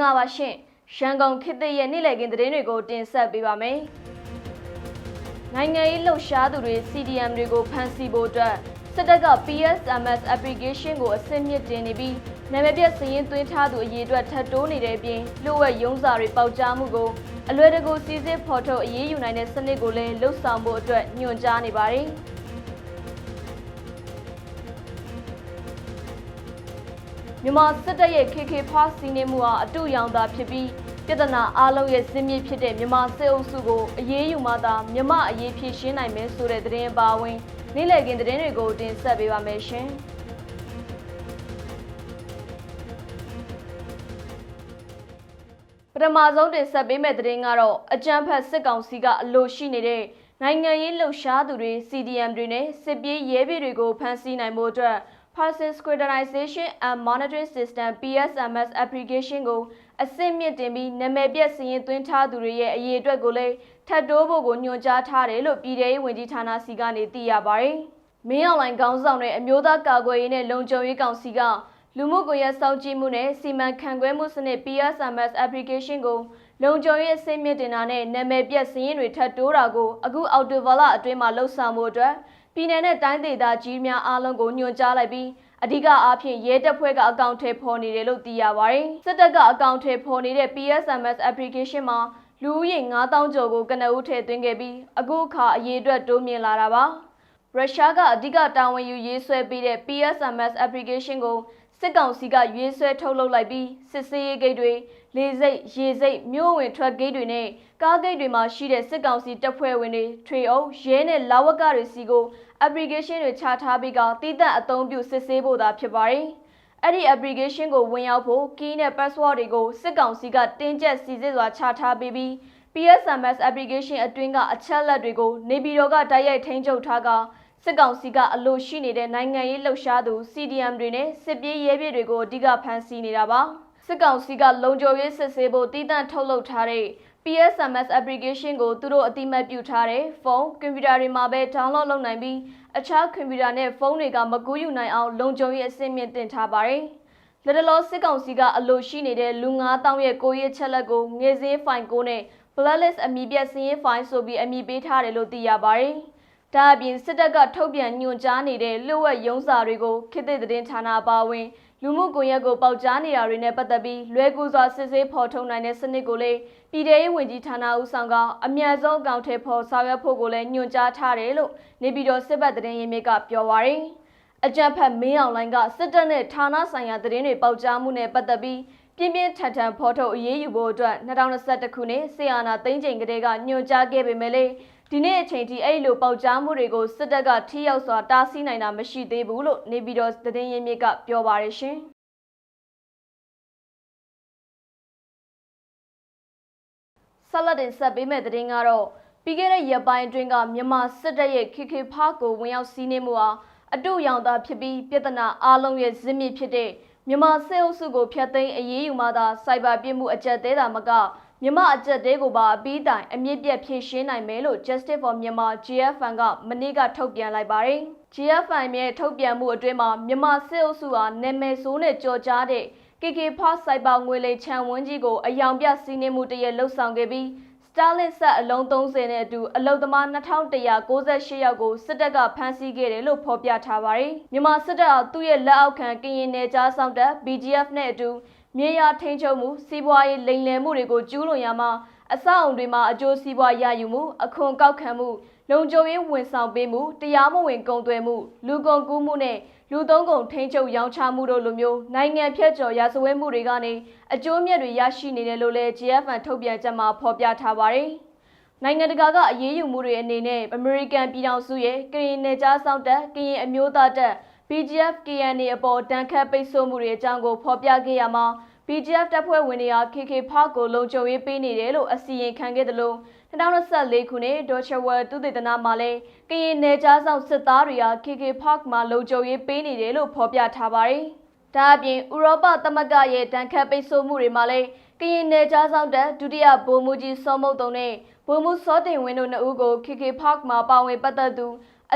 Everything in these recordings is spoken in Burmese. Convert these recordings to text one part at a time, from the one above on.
္ဂလာပါရှင်ရန်ကုန်ခေတ်သစ်ရဲ့နေ့လည်ခင်းသတင်းတွေကိုတင်ဆက်ပေးပါမယ်နိုင်ငံရေးလှုပ်ရှားသူတွေ CDM တွေကိုဖမ်းဆီးဖို့အတွက်စစ်တပ်က PSMS application ကိုအစစ်မြစ်တင်နေပြီးနာမည်ပြစည်ရင်းသွင်းထားသူအရေးအတွက်ထပ်တိုးနေတဲ့အပြင်လူဝက်ရုံးစာတွေပေါက်ကြားမှုကိုအလွယ်တကူစီစစ်ဖော်ထုတ်အရေးယူနိုင်တဲ့စနစ်ကိုလည်းလှုပ်ဆောင်ဖို့အတွက်ညွှန်ကြားနေပါတယ်။ မြန်မာစစ်တပ်ရဲ့ KK ဖားစီနေမှုဟာအတူရောင်သာဖြစ်ပြီးပြဿနာအလုံးရဲ့ဇင်းမြစ်ဖြစ်တဲ့မြန်မာစစ်အုပ်စုကိုအရေးယူမှသာမြန်မာအရေးဖြေရှင်းနိုင်မယ်ဆိုတဲ့သတင်းအပါအဝင်နေ့လည်ခင်းသတင်းတွေကိုတင်ဆက်ပေးပါမယ်ရှင်ပထမဆုံးတင်ဆက်ပေးမယ့်သတင်းကတော့အကြမ်းဖက်စစ်ကောင်စီကအလို့ရှိနေတဲ့နိုင်ငံရေးလှုပ်ရှားသူတွေ CDM တွေနဲ့စစ်ပြေးရဲပြည်တွေကိုဖမ်းဆီးနိုင်မှုအတွက် Person Scrutinisation and Monitoring System PSMS application ကိုအစစ်မြစ်တင်ပြီးနာမည်ပြစည်ရင်သွင်းထားသူတွေရဲ့အရေးအတွက်ကိုလည်းထပ်တိုးဖို့ကိုညွှန်ကြားထားတယ်လို့ပြည်ထောင်ရေးဝန်ကြီးဌာနစီကနေသိရပါတယ်။မင်းအောင်လှိုင်ခေါင်းဆောင်တဲ့အမျိုးသားကာကွယ်ရေးနဲ့လုံခြုံရေးကောင်စီကလူမှုကွန်ရက်စောင့်ကြည့်မှုနဲ့စီမံခန့်ခွဲမှုစနစ် PSMS application ကိုလုံခြုံရေးအစိမ့်မြင့်တင်တာနဲ့နာမည်ပြစည်ရင်တွေထပ်တိုးတာကိုအခုအော်တိုဗလာအတွင်းမှာလှုပ်ဆောင်မှုအတွက် ပြည်내နဲ့တိုင်းဒေသကြီးများအားလုံးကိုညွှန်ကြားလိုက်ပြီးအဓိကအားဖြင့်ရဲတပ်ဖွဲ့ကအကောင့်ထဲပေါ်နေတယ်လို့သိရပါတယ်။စစ်တပ်ကအကောင့်ထဲပေါ်နေတဲ့ PSMS application မှာလူဦးရေ9000ကျော်ကိုကနအူးထည့်သွင်းခဲ့ပြီးအခုအခါအရေးအတွက်တိုးမြင့်လာတာပါ။ရုရှားကအဓိကတာဝန်ယူရေးဆွဲပေးတဲ့ PSMS application ကိုစစ်ကောင်စီကရွေးဆွဲထုတ်လုပ်လိုက်ပြီးစစ်စေးရေးဂိတ်တွေ လေစိတ်ရေစိတ်မြို့ဝင်ထွက်ဂိတ်တွေနဲ့ကားဂိတ်တွေမှာရှိတဲ့စစ်ကောင်စီတပ်ဖွဲ့ဝင်တွေထွေအုပ်ရဲနဲ့လာဝကတွေစီကို application တွေချထားပြီးကတည်တံ့အသုံးပြုစစ်ဆေးဖို့သာဖြစ်ပါတယ်။အဲ့ဒီ application ကိုဝင်ရောက်ဖို့ key နဲ့ password တွေကိုစစ်ကောင်စီကတင်းကျပ်စီစစ်စွာချထားပေးပြီး PSMS application အတွင်းကအချက်လက်တွေကိုနေပြည်တော်ကတိုက်ရိုက်ထိန်းချုပ်ထားကစစ်ကောင်စီကအလို့ရှိနေတဲ့နိုင်ငံရေးလှုပ်ရှားသူ CDM တွေနဲ့စစ်ပြေးရဲပြည်တွေကိုအဓိကဖမ်းဆီးနေတာပါ စစ်ကောင်စီကလုံခြုံရေးစစ်ဆေးဖို့တည်တံ့ထုတ်လုပ်ထားတဲ့ PSMS application ကိုသူတို့အတိမတ်ပြုထားတဲ့ဖုန်းကွန်ပျူတာတွေမှာပဲ download လုပ်နိုင်ပြီးအခြားကွန်ပျူတာနဲ့ဖုန်းတွေကမကူးယူနိုင်အောင်လုံခြုံရေးအဆင့်မြင့်တင်ထားပါတယ်။လက်တလောစစ်ကောင်စီကအလို့ရှိနေတဲ့လူ9000ရဲ့ကိုရဲချက်လက်ကိုငွေစင်းဖိုင်ကိုနဲ့ blacklist အမည်ပြစင်းရင်ဖိုင်ဆိုပြီးအမည်ပေးထားတယ်လို့သိရပါတယ်။ဒါအပြင်စစ်တပ်ကထုတ်ပြန်ညွှန်ကြားနေတဲ့လျှို့ဝှက်ရုံးစာတွေကိုခေတ်သစ်သတင်းဌာနအပါအဝင် လူမှုကွန်ရက်ကိုပေါက်ကြားနေတာတွေနဲ့ပတ်သက်ပြီးလွဲကူစွာစစ်ဆေးဖော်ထုတ်နိုင်တဲ့စနစ်ကိုလည်းပြည်ထောင်ရေးဝန်ကြီးဌာနဦးဆောင်ကအမြန်ဆုံးအကောင့်ထဲပေါ်ဆောင်ရွက်ဖို့ကိုလည်းညွှန်ကြားထားတယ်လို့နေပြည်တော်စစ်ဘက်သတင်းရင်းမြစ်ကပြောပါရယ်အကြံဖတ်မင်းအောင်လိုင်းကစစ်တပ်နဲ့ဌာနဆိုင်ရာသတင်းတွေပေါက်ကြားမှုနဲ့ပတ်သက်ပြီးပြင်းပြင်းထန်ထန်ဖော်ထုတ်အရေးယူဖို့အတွက်2021ခုနှစ်ဆီယာနာသိန်းချိန်ကလေးကညွှန်ကြားခဲ့ပေမဲ့လေ ဒီနေ့အချိန်ထိအဲ့လိုပေါက်ကြားမှုတွေကိုစစ်တပ်ကထိရောက်စွာတားဆီးနိုင်တာမရှိသေးဘူးလို့နေပြည်တော်သတင်းရင်းမြစ်ကပြောပါရရှင်ဆက်လက်တင်ဆက်ပေးမယ့်သတင်းကတော့ပြီးခဲ့တဲ့ရက်ပိုင်းအတွင်းကမြန်မာစစ်တပ်ရဲ့ KK ဖားကိုဝင်ရောက်စီးနင်းမှုဟာအတူရောင်သာဖြစ်ပြီးပြဿနာအလုံးရဲ့ဇင်းမြစ်ဖြစ်တဲ့မြန်မာစစ်အုပ်စုကိုဖျက်သိမ်းအရေးယူမှသာစိုက်ဘာပြစ်မှုအကြက်သေးတာမက မြန်မာအကြက်သေးကိုပါအပြီးတိုင်အမြင့်ပြတ်ဖြေရှင်းနိုင်မယ်လို့ Justice for Myanmar GFN ကမနေ့ကထုတ်ပြန်လိုက်ပါတယ်။ GFN ရဲ့ထုတ်ပြန်မှုအတွင်းမှာမြန်မာစစ်အုပ်စုဟာနာမည်ဆိုးနဲ့ကြော်ကြားတဲ့ KK ဖားစိုက်ဘာငွေလိမ်ချံဝန်းကြီးကိုအယောင်ပြစီးနှင်းမှုတရက်လှုပ်ဆောင်ခဲ့ပြီးစတာလင်ဆက်အလုံး30နဲ့အတူအလုသမား2198ယောက်ကိုစစ်တပ်ကဖမ်းဆီးခဲ့တယ်လို့ဖော်ပြထားပါတယ်။မြန်မာစစ်တပ်ဟာသူ့ရဲ့လက်အောက်ခံကရင်နယ်ကြားဆောင်တပ် BGF နဲ့အတူ မြေယာထိန်းချုပ်မှုစီးပွားရေးလိမ်လည်မှုတွေကိုကျူးလွန်ရမှာအဆောက်အုံတွေမှာအကျိုးစီးပွားရယူမှုအခွန်ကောက်ခံမှုလုံခြုံရေးဝန်ဆောင်ပေးမှုတရားမဝင်ကုန်သွယ်မှုလူကုန်ကူးမှုနဲ့လူသုံးကုန်ထိန်းချုပ်ရောင်းချမှုတို့လိုမျိုးနိုင်ငံဖြတ်ကျော်ရာဇဝတ်မှုတွေကနေအကျိုးမြတ်တွေရရှိနေတယ်လို့လည်း GFN ထုတ်ပြန်ချက်မှာဖော်ပြထားပါတယ်။နိုင်ငံတကာကအရေးယူမှုတွေအနေနဲ့အမေရိကန်ပြည်ထောင်စုရဲ့ကရင်နယ်ကြားစောင့်တပ်ကရင်အမျိုးသားတပ် BGF KNA အပေါ်တန်ခတ်ပိတ်ဆို့မှုတွေအကြောင်းကိုဖော်ပြခဲ့ရမှာ BGF တပ်ဖွဲ့ဝင်တွေက KK ဖားကိုလုံခြုံရေးပေးနေတယ်လို့အစီရင်ခံခဲ့တယ်လို့2024ခုနှစ်ဒေါ်ချဝယ်သူတေသနာမှာလည်းကရင်နယ်ကြားဆောင်စစ်သားတွေက KK Park မှာလုံခြုံရေးပေးနေတယ်လို့ဖော်ပြထားပါတယ်။ဒါအပြင်ဥရောပသမဂ္ဂရဲ့တန်ခတ်ပိတ်ဆို့မှုတွေမှာလည်းကရင်နယ်ကြားဆောင်တပ်ဒုတိယဗိုလ်မှူးကြီးစောမုတ်တုံနဲ့ဗိုလ်မှူးစောတင်ဝင်းတို့နှစ်ဦးကို KK Park မှာပါဝင်ပတ်သက်သူ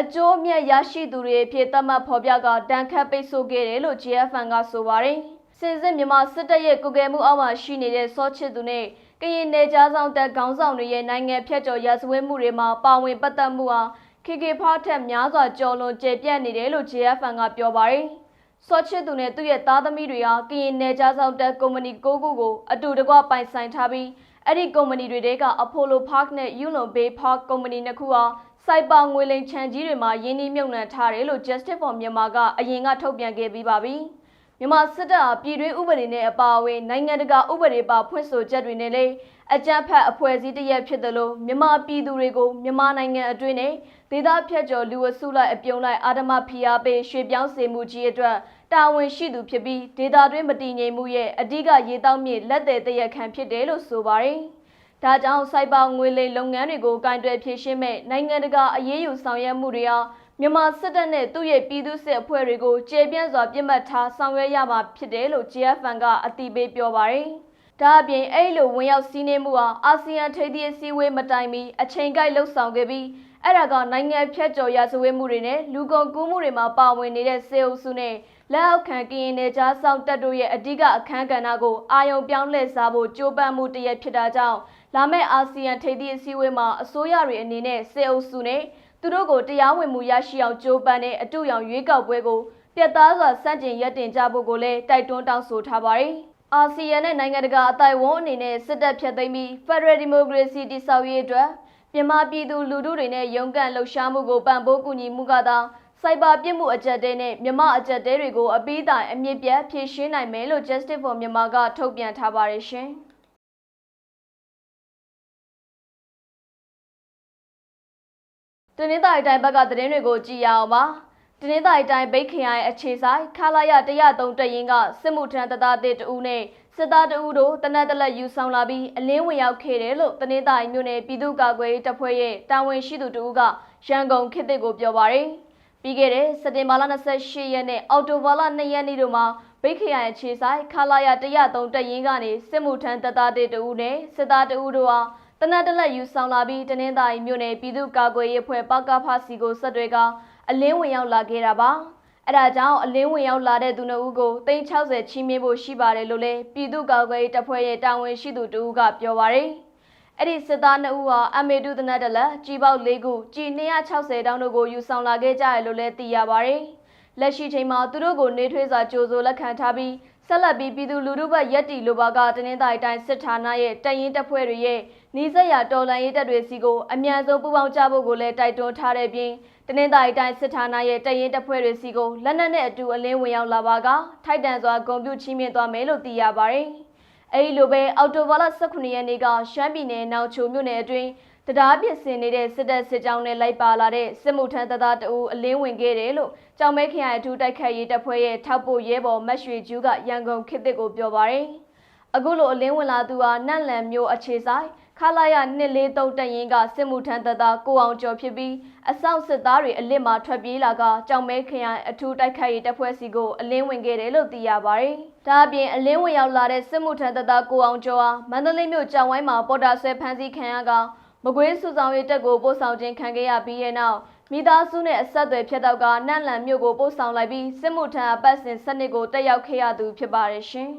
အကျိုးအမြတ်ရရှိသူတွေအဖြစ်သတ်မှတ်ဖော်ပြကတန်ခတ်ပိတ်ဆို့ခဲ့တယ်လို့ GFN ကဆိုပါတယ်။စင်စစ်မြန်မာစစ်တပ်ရဲ့ကုကဲမှုအောက်မှာရှိနေတဲ့စောချစ်သူနဲ့ကရင်နယ်ကြားဆောင်တပ်ခေါင်းဆောင်တွေရဲ့နိုင်ငံဖြတ်ကျော်ရာဇဝတ်မှုတွေမှာပါဝင်ပတ်သက်မှုဟာ KK ဖောက်ထက်များစွာကြော်လွန်ကျေပြန့်နေတယ်လို့ JFN ကပြောပါတယ်။စောချစ်သူနဲ့သူ့ရဲ့သားသမီးတွေဟာကရင်နယ်ကြားဆောင်တပ်ကုမ္ပဏီ၉ခုကိုအတူတကွပိုင်ဆိုင်ထားပြီးအဲ့ဒီကုမ္ပဏီတွေတဲက Apollo Park နဲ့ Yulon Bay Park ကုမ္ပဏီနှစ်ခုဟာ စိုက်ပါငွေလိမ်ခြံကြီးတွေမှာယင်းနှိမ့်မြုပ်နှံထားတယ်လို့ Justice for Myanmar ကအရင်ကထုတ်ပြန်ခဲ့ပြီးပါပြီ။မြန်မာစစ်တပ်ဟာပြည်တွင်းဥပဒေနဲ့အပါအဝင်နိုင်ငံတကာဥပဒေပါဖွင့်ဆိုချက်တွေနဲ့လည်းအကြမ်းဖက်အဖွဲ့အစည်းတစ်ရက်ဖြစ်တယ်လို့မြန်မာပြည်သူတွေကိုမြန်မာနိုင်ငံအတွင်းနဲ့ဒေသဖြတ်ကျော်လူဝစုလိုက်အပြုံလိုက်အာဓမဖိအားပေးရွှေ့ပြောင်းစေမှုကြီးအတွက်တာဝန်ရှိသူဖြစ်ပြီးဒေသတွင်းမတည်ငြိမ်မှုရဲ့အဓိကရေတောက်မြစ်လက်သည်တရက်ခံဖြစ်တယ်လို့ဆိုပါတယ်။ ဒါကြောင့်စိုက်ပါငွေလိမ်လုပ်ငန်းတွေကိုကင်တွယ်ဖြည့်ရှင်းမဲ့နိုင်ငံတကာအရေးယူဆောင်ရွက်မှုတွေဟာမြန်မာစစ်တပ်နဲ့သူ့ရဲ့ပြည်သူ့စစ်အဖွဲ့တွေကိုကျေပြန့်စွာပြစ်မှတ်ထားဆောင်ရွက်ရမှာဖြစ်တယ်လို့ GFN ကအတည်ပြုပြောပါတယ်။ဒါအပြင်အဲ့လိုဝင်ရောက်စီးနှင်းမှုဟာအာဆီယံထိပ်သီးအစည်းအဝေးမတိုင်မီအချိန်ကိုက်လှုပ်ဆောင်ခဲ့ပြီးအဲ့ဒါကနိုင်ငံဖြတ်ကျော်ရာဇဝတ်မှုတွေနဲ့လူကုန်ကူးမှုတွေမှာပါဝင်နေတဲ့စေအုပ်စုနဲ့လက်အောက်ခံကရင်နယ်ကြားဆောင်တပ်တို့ရဲ့အဓိကအခမ်းကဏ္ဍကိုအာယုံပြောင်းလဲစားဖို့ကြိုးပမ်းမှုတရက်ဖြစ်တာကြောင့် လာမယ့်အာဆီယံထိပ်သီးအစည်းအဝေးမှာအစိုးရတွေအနေနဲ့စေအုပ်စုနဲ့သူတို့ကိုတရားဝင်မှုရရှိအောင်ကြိုးပမ်းတဲ့အတူရောင်ရွေးကောက်ပွဲကိုပြတ်သားစွာစန့်ကျင်ရပ်တင်ကြဖို့ကိုလည်းတိုက်တွန်းတောင်းဆိုထားပါတယ်။အာဆီယံနဲ့နိုင်ငံတကာအတိုင်းအဝန်အနေနဲ့စစ်တပ်ဖြတ်သိမ်းပြီး Federal Democracy တည်ဆောက်ရေးအတွက်မြန်မာပြည်သူလူထုတွေနဲ့ရုန်းကန်လှုပ်ရှားမှုကိုပံ့ပိုးကူညီမှုကသာစိုက်ဘာပြစ်မှုအကြက်တဲနဲ့မြမအကြက်တဲတွေကိုအပိတိုင်အမြင့်ပြတ်ဖြေရှင်းနိုင်မယ်လို့ Justice for Myanmar ကထုတ်ပြန်ထားပါတယ်ရှင်။ တနင်္သာရီတိုင်းဘက်ကသတင်းတွေကိုကြည့်ရအောင်ပါ။တနင်္သာရီတိုင်းဗိတ်ခရိုင်အခြေဆိုင်ခလာရ103တရင်ကစစ်မှုထမ်းတသားတစ်တူနဲ့စစ်သားတဦးတို့တနက်တလက်ယူဆောင်လာပြီးအလင်းဝင်ရောက်ခဲ့တယ်လို့တနင်္သာရီမြို့နယ်ပြည်သူ့ကာကွယ်ရေးတပ်ဖွဲ့ရဲ့တာဝန်ရှိသူတဦးကရန်ကုန်ခေတ်သစ်ကိုပြောပါရယ်။ပြီးခဲ့တဲ့စက်တင်ဘာလ28ရက်နဲ့အောက်တိုဘာလ2ရက်နေ့တို့မှာဗိတ်ခရိုင်အခြေဆိုင်ခလာရ103တရင်ကနေစစ်မှုထမ်းတသားတစ်တူနဲ့စစ်သားတဦးတို့ဟာတ နက်တလက်ယူဆောင်လာပြီးတနင်္သာရီမြို့နယ်ပြည်သူ့ကာကွယ်ရေးအဖွဲ့ပကဖစီကိုဆက်တွေကအလင်းဝင်ရောက်လာခဲ့တာပါအဲ့ဒါကြောင့်အလင်းဝင်ရောက်လာတဲ့သူနှုတ်ကို360ချီးမြှင့်ဖို့ရှိပါတယ်လို့လည်းပြည်သူ့ကာကွယ်ရေးတပ်ဖွဲ့ရဲ့တာဝန်ရှိသူတဦးကပြောပါရယ်အဲ့ဒီစစ်သား2ဦးဟာအမေတုသနတ်တလက်ကြီးပေါက်၄ခုကြီး260တောင်းတို့ကိုယူဆောင်လာခဲ့ကြရလို့လည်းသိရပါရယ်လက်ရှိချိန်မှာသူတို့ကိုနေထွေးစွာကြိုဆိုလက်ခံထားပြီး ဆက်လက်ပြီးပြည်သူလူထုဘက်ရက်တီလိုပါကတနင်္သာရီတိုင်းစစ်ဌာနရဲ့တရင်တပ်ဖွဲ့တွေရဲ့နီးစပ်ရာတော်လှန်ရေးတပ်တွေစီကိုအမြန်ဆုံးပူးပေါင်းကြဖို့ကိုလည်းတိုက်တွန်းထားတဲ့ပြင်တနင်္သာရီတိုင်းစစ်ဌာနရဲ့တရင်တပ်ဖွဲ့တွေစီကိုလက်နက်နဲ့အတူအလင်းဝင်ရောက်လာပါကထိုက်တန်စွာဂုဏ်ပြုချီးမြှင့်သွားမယ်လို့သိရပါတယ်။အဲဒီလိုပဲအော်တိုဘာလ18ရက်နေ့ကရှမ်းပြည်နယ်နောင်ချိုမြို့နယ်အတွင်း တရားပြစ်စင်နေတဲ့စစ်တပ်စစ်ကြောင်းနဲ့လိုက်ပါလာတဲ့စစ်မှုထမ်းတပ်သားတအူအလင်းဝင်ခဲ့တယ်လို့ကြောင်မဲခရိုင်အထူးတိုက်ခိုက်ရေးတပ်ဖွဲ့ရဲ့ထောက်ပို့ရဲဘော်မတ်ရွှေကျူးကရန်ကုန်ခေတ်သစ်ကိုပြောပါရယ်အခုလိုအလင်းဝင်လာသူဟာနန့်လန်မျိုးအခြေဆိုင်ခလာရ243တရင်ကစစ်မှုထမ်းတပ်သားကိုအောင်ကျော်ဖြစ်ပြီးအဆောင်စစ်သားတွေအလစ်မှာထွက်ပြေးလာကကြောင်မဲခရိုင်အထူးတိုက်ခိုက်ရေးတပ်ဖွဲ့စီကိုအလင်းဝင်ခဲ့တယ်လို့သိရပါတယ်။ဒါအပြင်အလင်းဝင်ရောက်လာတဲ့စစ်မှုထမ်းတပ်သားကိုအောင်ကျော်ဟာမန္တလေးမြို့ကြောင်ဝိုင်းမှာပေါ်တာဆွဲဖမ်းဆီးခံရက မကွေးစုဆောင်ရေးတပ်ကိုပို့ဆောင်ခြင်းခံခဲ့ရပြီးတဲ့နောက်မိသားစုနဲ့အဆက်အသွယ်ဖြတ်တော့ကနန့်လန်မြို့ကိုပို့ဆောင်လိုက်ပြီးစစ်မှုထမ်းအပတ်စဉ်စနစ်ကိုတက်ရောက်ခဲ့ရသူဖြစ်ပါတယ်ရှင်။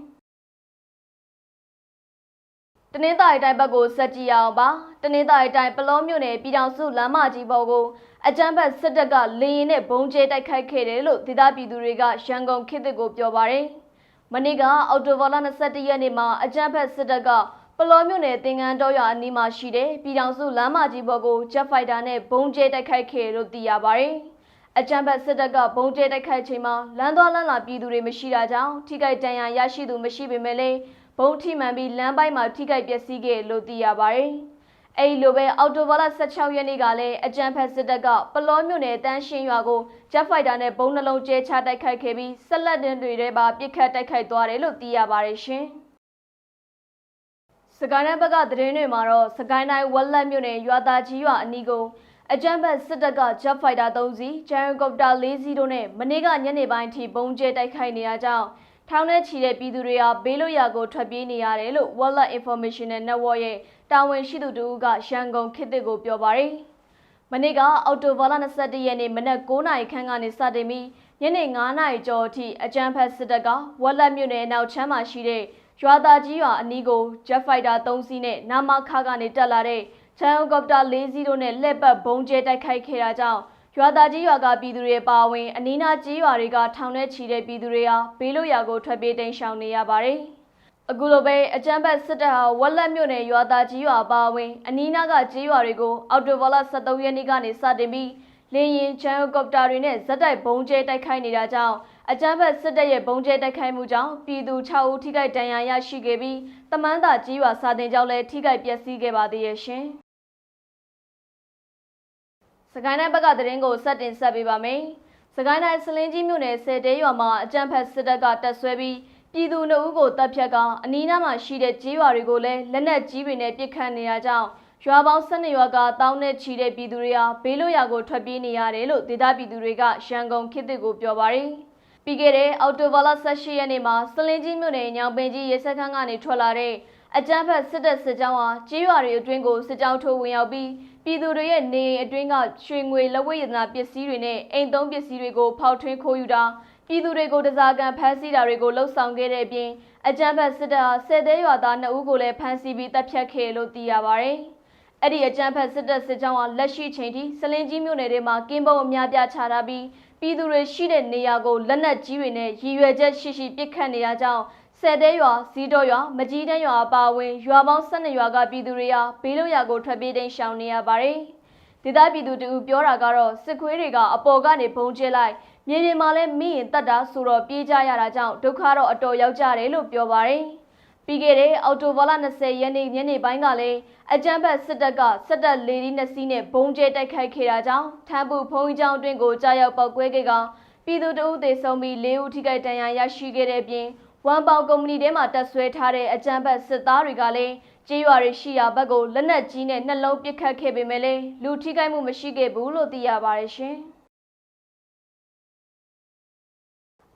တနင်္သာရီတိုင်းဘက်ကိုဆက်ကြည့်အောင်ပါတနင်္သာရီတိုင်းပလောမြို့နယ်ပြည်တော်စုလမ်းမကြီးပေါ်ကိုအကြမ်းဖက်စစ်တပ်ကလေရင်နဲ့ဘုံကျဲတိုက်ခိုက်ခဲ့တယ်လို့ဒေသပြည်သူတွေကရန်ကုန်ခေတ်သစ်ကိုပြောပါရယ်မနေ့ကအော်တိုဘာလ22ရက်နေ့မှာအကြမ်းဖက်စစ်တပ်က ပလောမြို့နယ်သင်္ကန်းတောရွာအနီးမှာရှိတဲ့ပြည်တော်စုလမ်းမကြီးပေါ်ကိုဂျက်ဖိုက်တာနဲ့ဘုံကျဲတိုက်ခိုက်ခဲ့လို့သိရပါရယ်အကြံဘတ်စစ်တပ်ကဘုံကျဲတိုက်ခိုက်ချိန်မှာလမ်းသွားလမ်းလာပြည်သူတွေမရှိတာကြောင့်ထိခိုက်ဒဏ်ရာရရှိသူမရှိပေမဲ့လည်းဘုံထိမှန်ပြီးလမ်းပိုင်းမှာထိခိုက်ပျက်စီးခဲ့လို့သိရပါတယ်။အဲဒီလိုပဲအော်တိုဘာလ16ရက်နေ့ကလည်းအကြံဖက်စစ်တပ်ကပလောမြို့နယ်တန်းရှင်းရွာကိုဂျက်ဖိုက်တာနဲ့ဘုံနှလုံးကျဲချတိုက်ခိုက်ခဲ့ပြီးဆက်လက်တင်တွေထဲပါပစ်ခတ်တိုက်ခိုက်သွားတယ်လို့သိရပါတယ်ရှင်။ စကိုင်းတိုင်းဘက်ကသတင်းတွေမှာတော့စကိုင်းတိုင်းဝက်လက်မြို့နယ်ရွာသားကြီးရွာအနီးကိုအကြမ်းဖက်စစ်တပ်ကဂျက်ဖိုက်တာ3စီး၊ဂျန်ကော်ပတာ4စီးတို့နဲ့မနေ့ကညနေပိုင်းထိပုံကျဲတိုက်ခိုက်နေရကြောင်းထောင်ထဲချီတဲ့ပြည်သူတွေဟာဘေးလွတ်ရာကိုထွက်ပြေးနေရတယ်လို့ Wallet Informational Network ရဲ့တာဝန်ရှိသူတို့ကရန်ကုန်ခေတ်သစ်ကိုပြောပါရယ်။မနေ့ကအော်တိုဘာလ22ရက်နေ့မနက်9:00နာရီခန့်ကနေစတင်ပြီးညနေ9နာရီကျော်အထိအကြမ်းဖက်စစ်တပ်ကဝက်လက်မြို့နယ်အနောက်ချမ်းမှာရှိတဲ့ ရွာသားကြီးရွာအနီးကို Jet Fighter 3စီးနဲ့နာမခါကနေတက်လာတဲ့ချန်ဟော်ကော်ပတာ၄စီးတို့နဲ့လက်ပတ်ဘုံကျဲတိုက်ခိုက်ခဲ့တာကြောင့်ရွာသားကြီးရွာကပြည်သူတွေပါဝင်အနီးနားကြီးရွာတွေကထောင်ထဲချီတဲ့ပြည်သူတွေဟာဘေးလွတ်ရာကိုထွက်ပြေးတိမ်းရှောင်နေရပါတယ်။အခုလိုပဲအကြမ်းဖက်စစ်တပ်ဟာဝက်လက်မြို့နယ်ရွာသားကြီးရွာပါဝင်အနီးနားကကြီးရွာတွေကိုအော်တိုဘောလ73ရက်နေ့ကနေစတင်ပြီးလင်းရင်ချန်ဟော်ကော်ပတာတွေနဲ့ဇက်တိုက်ဘုံကျဲတိုက်ခိုက်နေတာကြောင့် အကြမ်းဖက်စစ်တပ်ရဲ့ဘုံကျဲတိုက်ခိုက်မှုကြောင့်ပြည်သူ6ဦးထိခိုက်ဒဏ်ရာရရှိခဲ့ပြီးတမန်းသာကြီးရွာစာတင်ကျောင်းလည်းထိခိုက်ပျက်စီးခဲ့ပါသေးရဲ့ရှင်။စကိုင်းတိုင်းဘက်ကသတင်းကိုစတင်ဆက်ပေးပါမယ်။စကိုင်းတိုင်းစလင်းကြီးမြို့နယ်ဆယ်တဲရွာမှာအကြမ်းဖက်စစ်တပ်ကတပ်ဆွဲပြီးပြည်သူနှုတ်ဦးကိုတပ်ဖြတ်ကအနီးနားမှာရှိတဲ့ကြီးရွာတွေကိုလည်းလက်နက်ကြီးတွေနဲ့ပစ်ခတ်နေရကြောင်းရွာပေါင်း12ရွာကတောင်းနဲ့ချီတဲ့ပြည်သူတွေဟာဘေးလွတ်ရာကိုထွက်ပြေးနေရတယ်လို့ဒေသပြည်သူတွေကရန်ကုန်ခေတ်သစ်ကိုပြောပါရယ်။ ပြီးခဲ့တဲ့အော်တိုဘာလ18ရက်နေ့မှာစလင်းကြီးမြို့နယ်ညောင်ပင်ကြီးရေစက်ခန်းကနေထွက်လာတဲ့အကြမ်းဖက်စစ်တပ်စစ်ကြောင်းဟာကြေးရွာတွေအတွင်းကိုစစ်ကြောင်းထိုးဝင်ရောက်ပြီးပြည်သူတွေရဲ့နေအိမ်အတွင်းကရွှေငွေလက်ဝတ်ရတနာပစ္စည်းတွေနဲ့အိမ်သုံးပစ္စည်းတွေကိုဖောက်ထွင်းခိုးယူတာပြည်သူတွေကိုတစားကန်ဖမ်းဆီးတာတွေကိုလှုပ်ဆောင်ခဲ့တဲ့အပြင်အကြမ်းဖက်စစ်တပ်ဟာဆယ်သေးရွာသား2ဦးကိုလည်းဖမ်းဆီးပြီးတပ်ဖြတ်ခဲ့လို့သိရပါတယ်။အဲ့ဒီအကြမ်းဖက်စစ်တပ်စစ်ကြောင်းဟာလက်ရှိချိန်ထိစလင်းကြီးမြို့နယ်ထဲမှာကင်းပုံအများပြားချထားပြီး ပြည်သူတွေရှိတဲ့နေရာကိုလက်နက်ကြီးတွေနဲ့ရည်ရွယ်ချက်ရှိရှိပစ်ခတ်နေရကြောင်းဆယ်တဲရွာဇီးတော်ရွာမကြီးတန်းရွာအပါအဝင်ရွာပေါင်း12ရွာကပြည်သူတွေဟာဘေးလွတ်ရာကိုထွက်ပြေးတိမ်းရှောင်နေရပါတယ်။ဒေသပြည်သူတူပြောတာကတော့စစ်ခွေးတွေကအပေါ်ကနေဘုံကျဲလိုက်မြေပြင်မှာလည်းမိရင်တတ်တာဆိုတော့ပြေးကြရတာကြောင့်ဒုက္ခတော့အတော်ရောက်ကြတယ်လို့ပြောပါတယ်။ ပြီးခဲ့တဲ့အော်တိုဘာလ20ရက်နေ့ညနေပိုင်းကလည်းအကြမ်းဖက်စစ်တပ်ကစစ်တပ်လေဒီနှစ်စီးနဲ့ဘုံကျဲတိုက်ခိုက်ခဲ့တာကြောင့်ထမ်းပူဖုံးကြီးကျောင်းအတွင်းကိုကြားရောက်ပောက်ကွဲခဲ့ကပြည်သူတအုပ်သေဆုံးပြီး၄ဦးထိခိုက်ဒဏ်ရာရရှိခဲ့တဲ့အပြင်ဝမ်ပေါင်ကုမ္ပဏီထဲမှာတက်ဆွဲထားတဲ့အကြမ်းဖက်စစ်သားတွေကလည်းကြေးရွာတွေရှိရာဘက်ကိုလက်နက်ကြီးနဲ့နှလုံးပစ်ခတ်ခဲ့ပေမဲ့လည်းလူထိခိုက်မှုမရှိခဲ့ဘူးလို့သိရပါတယ်ရှင်။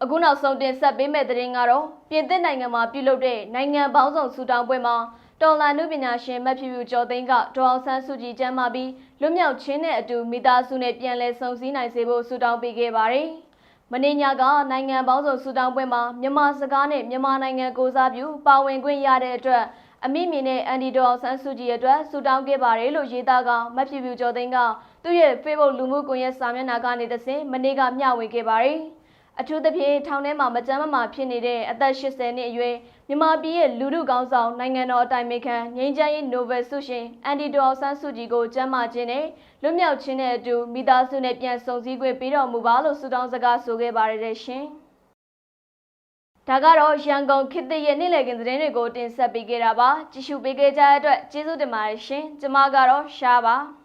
အခုနောက်ဆုံးတင်ဆက်ပေးမယ့်သတင်းကတော့ပြင်သစ်နိုင်ငံမှာပြုလုပ်တဲ့နိုင်ငံပေါင်းစုံစူတောင်းပွဲမှာတော်လာနုပညာရှင်မတ်ဖြူဖြူကျော်သိန်းကဒေါအောင်ဆန်းစုကြည်ကျမ်းမာပြီးလွတ်မြောက်ခြင်းနဲ့အတူမိသားစုနဲ့ပြန်လည်ဆုံစည်းနိုင်စေဖို့စူတောင်းပေးခဲ့ပါတယ်။မင်းညာကနိုင်ငံပေါင်းစုံစူတောင်းပွဲမှာမြန်မာစကားနဲ့မြန်မာနိုင်ငံကိုစားပြုပါဝင်ခွင့်ရတဲ့အတွက်အမိမြင်နဲ့အန်ဒီဒေါအောင်ဆန်းစုကြည်အတွက်စူတောင်းခဲ့ပါတယ်လို့ရေးသားကမတ်ဖြူဖြူကျော်သိန်းကသူ့ရဲ့ Facebook လူမှုကွန်ရက်စာမျက်နှာကနေတဆင့်မနေ့ကမျှဝေခဲ့ပါတယ်။ အထူးသဖြင့်ထောင်ထဲမှာမကြမ်းမမာဖြစ်နေတဲ့အသက်80နှစ်အရွယ်မြန်မာပြည်ရဲ့လူထုကောင်းဆောင်နိုင်ငံတော်အတိုင်ပင်ခံငြိမ်းချမ်းရေးနိုဘယ်ဆုရှင်အန်ဒီဒေါ်ဆန်းစုကြည်ကိုကျမ်းမာခြင်းနဲ့လွတ်မြောက်ခြင်းနဲ့အတူမိသားစုနဲ့ပြန်ဆုံစည်းခွင့်ပေးတော်မူပါလို့ဆုတောင်းစကားဆိုခဲ့ပါရတဲ့ရှင်။ဒါကတော့ရန်ကုန်ခေတ်သစ်ရဲ့နေ့လည်ခင်းသတင်းတွေကိုတင်ဆက်ပေးခဲ့တာပါကြည့်ရှုပေးခဲ့ကြတဲ့အတွက်ကျေးဇူးတင်ပါတယ်ရှင်။ကျွန်မကတော့ရှားပါ။